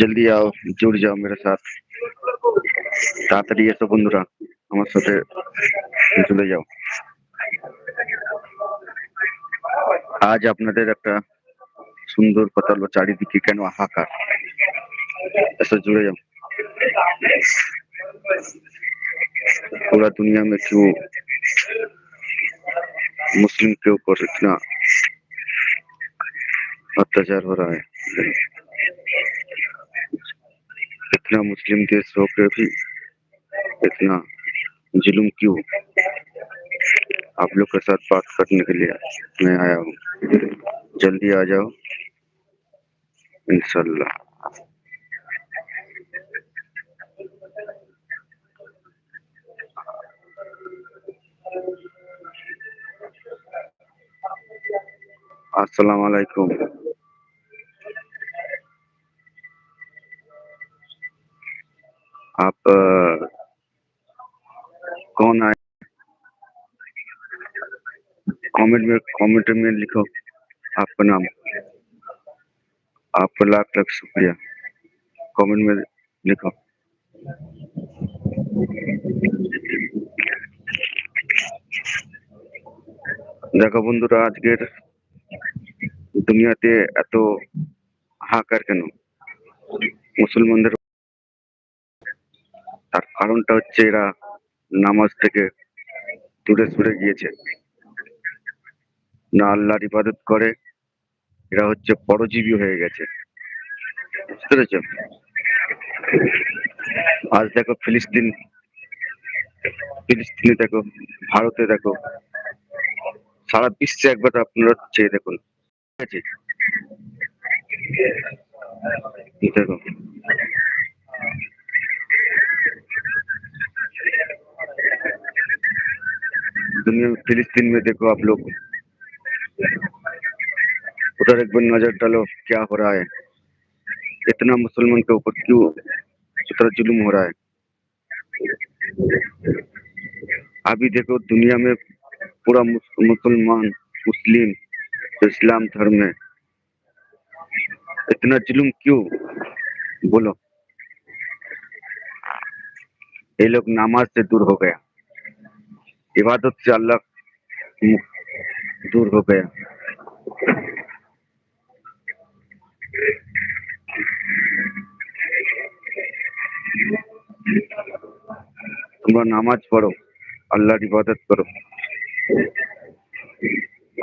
जल्दी आओ जुड़ जाओ मेरे साथ साथी ये सब বন্ধুরা আমার সাথে চলে যাও আজ আপনাদের একটা সুন্দর কথালো চারিদিকে কেন আহাকার এসো জুড়ে যাও cobra दुनिया में छू मुस्लिम थियो कर ना अच्छा चल रहा है इतना मुस्लिम देश होकर भी इतना जुलम क्यों आप लोग के साथ बात करने के लिए मैं आया हूँ जल्दी आ जाओ इनशा असलकुम आप कौन आए कमेंट में कमेंट में लिखो आपका नाम आपका लाख लाख शुक्रिया कमेंट में लिखो দেখো বন্ধুরা আজকের দুনিয়াতে এত हाकार কেন मुसलमान তার কারণটা হচ্ছে এরা নামাজ থেকে দূরে সরে গিয়েছে না আল্লাহর ইবাদত করে এরা হচ্ছে পরজীবী হয়ে গেছে বুঝতে আজ দেখো ফিলিস্তিন ফিলিস্তিনে দেখো ভারতে দেখো সারা বিশ্বে একবার আপনারা চেয়ে দেখুন ঠিক আছে দেখো दुनिया फिलिस्तीन में देखो आप लोग उधर एक बार नजर डालो क्या हो रहा है इतना मुसलमान के ऊपर क्यों इतना जुलूम हो रहा है अभी देखो दुनिया में पूरा मुसलमान मुस्लिम तो इस्लाम धर्म में इतना जुलूम क्यों बोलो ये लोग नमाज से दूर हो गया इबादत से अल्लाह दूर हो गया तुम्हारा नामाज पढ़ो अल्लाह इबादत करो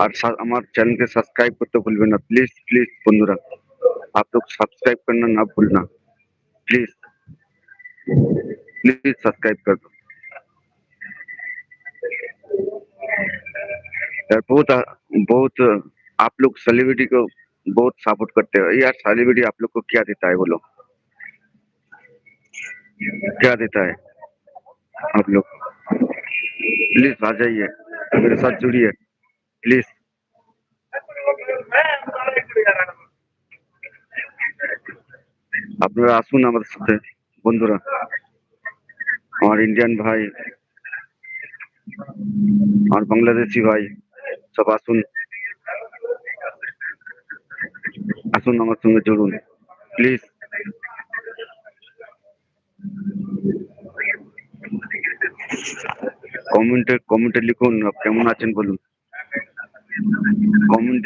और हमारे चैनल के सब्सक्राइब करते भूलबे ना प्लीज प्लीज बंधुरा आप लोग तो सब्सक्राइब करना ना भूलना प्लीज प्लीज सब्सक्राइब कर दो बहुत बहुत आप लोग सेलिब्रिटी को बहुत सपोर्ट करते हो यार सेलिब्रिटी आप लोग को क्या देता है वो लोग क्या देता है आप लोग प्लीज आ जाइए मेरे साथ जुड़िए प्लीज আপনারা আসুন আমাদের সাথে বন্ধুরা আমার ইন্ডিয়ান ভাই আমার বাংলাদেশি ভাই সব আসুন আসুন আমার সঙ্গে জড়ুন প্লিজ কমেন্টে কমেন্টে লিখুন কেমন আছেন বলুন কমেন্ট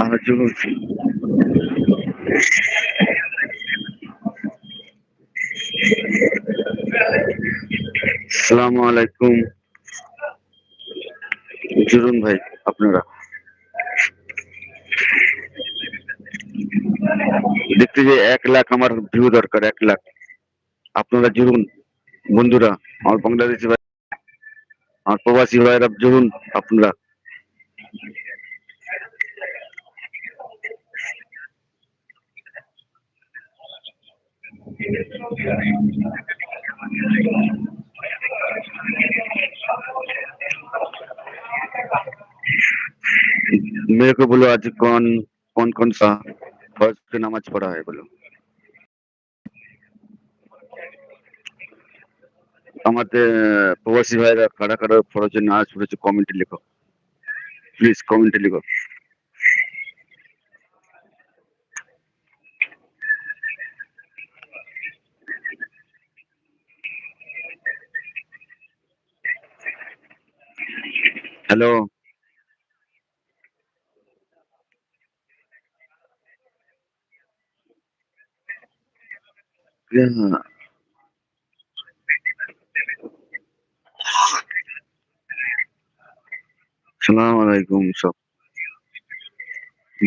আজ আচ্ছা, আসসালামু আলাইকুম জুরুন ভাই আপনারা ইলেকট্রিসি 1 লাখ আমার ভিউ দরকার 1 লাখ আপনারা জুরুন বন্ধুরা আমার বাংলাদেশী ভাই আমার প্রবাসী ওয়ারাব জুরুন আপনারা मेरे को बोलो आज कौन कौन कौन सा फर्स्ट की नमाज पढ़ा है बोलो আমাদের প্রবাসী ভাইরা কারা কারা ফরজের নাচ পড়েছে কমেন্টে লেখো প্লিজ কমেন্টে লেখো হ্যালো সালাম আলাইকুম সব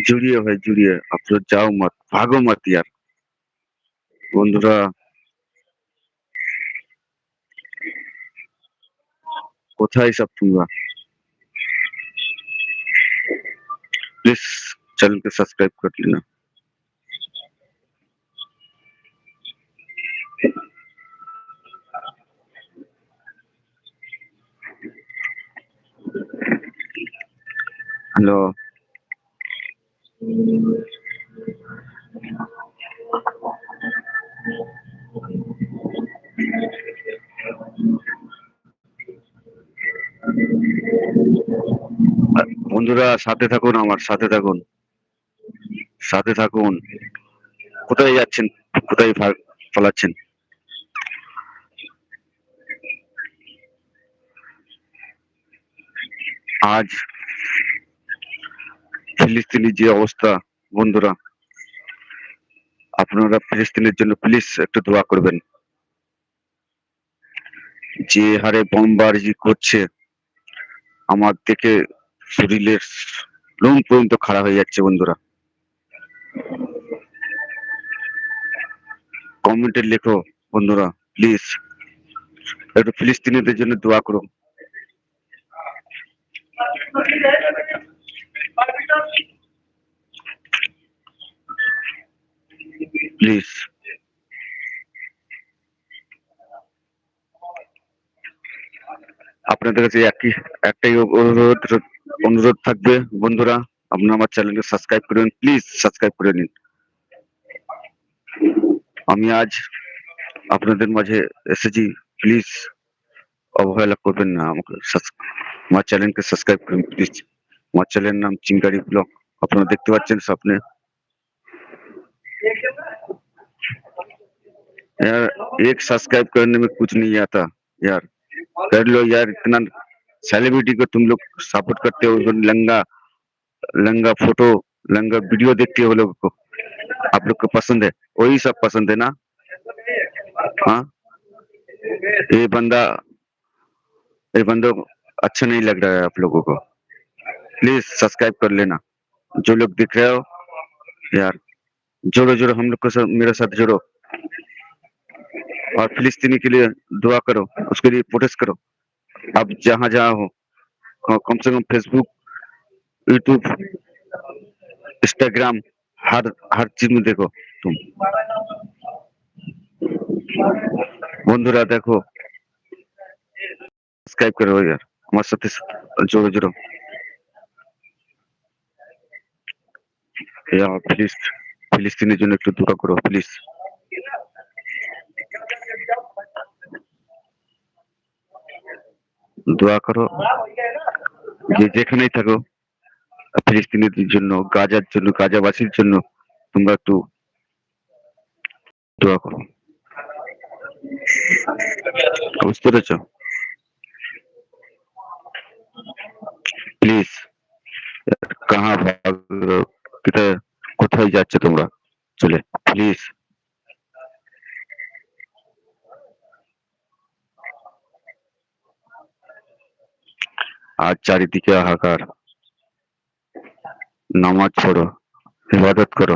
জুড়িয়ে ভাই জুড়িয়ে আপনার যাও মত ভাগো মত ইয়ার বন্ধুরা কোথায় সব তোমরা চ্যানেলকে সাবস্ক্রাইব করলি না হ্যালো বন্ধুরা সাথে থাকুন আমার সাথে থাকুন সাথে থাকুন কোথায় যাচ্ছেন কোথায় ফলাচ্ছেন আজ ফিলিস্তিনি যে অবস্থা বন্ধুরা আপনারা ফিলিস্তিনের জন্য প্লিজ একটু দোয়া করবেন যে হারে বোমবাজি করছে আমার থেকে শরীরের লোম পর্যন্ত খারাপ হয়ে যাচ্ছে বন্ধুরা কমেন্টে লেখো বন্ধুরা প্লিজ একটু ফিলিস্তিনিদের জন্য দোয়া করো প্লিজ আপনাদের কাছে একই একটাই অনুরোধ অনুরোধ থাকবে বন্ধুরা আপনি আমার চ্যানেলকে সাবস্ক্রাইব করে নিন প্লিজ সাবস্ক্রাইব করে নিন আমি আজ আপনাদের মাঝে এসজি প্লিজ অবহেলা করবেন না আমার চ্যানেলকে সাবস্ক্রাইব করুন প্লিজ আমার চ্যানেলের নাম चिंगारी ব্লগ আপনারা দেখতে পাচ্ছেন স্বপ্নের यार एक सब्सक्राइब करने में कुछ नहीं आता यार कर लो यार इतना सेलिब्रिटी को तुम लोग सपोर्ट करते हो लंगा लंगा फोटो लंगा ভিডিও দেখিয়ে বল আপনাদের পছন্দের वही सब पसंद है ना हाँ ये बंदा ये बंदो अच्छा नहीं लग रहा है आप लोगों को प्लीज सब्सक्राइब कर लेना जो लोग दिख रहे हो यार जोड़ो जोड़ो हम लोग को सब मेरे साथ जोड़ो और फिलिस्तीनी के लिए दुआ करो उसके लिए प्रोटेस्ट करो आप जहां जहां हो कम से कम फेसबुक यूट्यूब इंस्टाग्राम हर हर चीज में देखो বন্ধুরা দেখো সাবস্ক্রাইব করে রে ভাই মাস শতছ জুরু জুরু यार প্লিজ প্যালেস্টাইনের জন্য একটু দোয়া করো প্লিজ দোয়া করো জি যেখানেই থাকো প্যালেস্টাইনের জন্য গাজার জন্য গাজাবাসির জন্য তোমরা তো দোয়া করো বুঝতে পেরেছ প্লিজ কাহা কোথায় যাচ্ছে তোমরা চলে প্লিজ আর চারিদিকে হাহাকার নামাজ পড়ো ইবাদত করো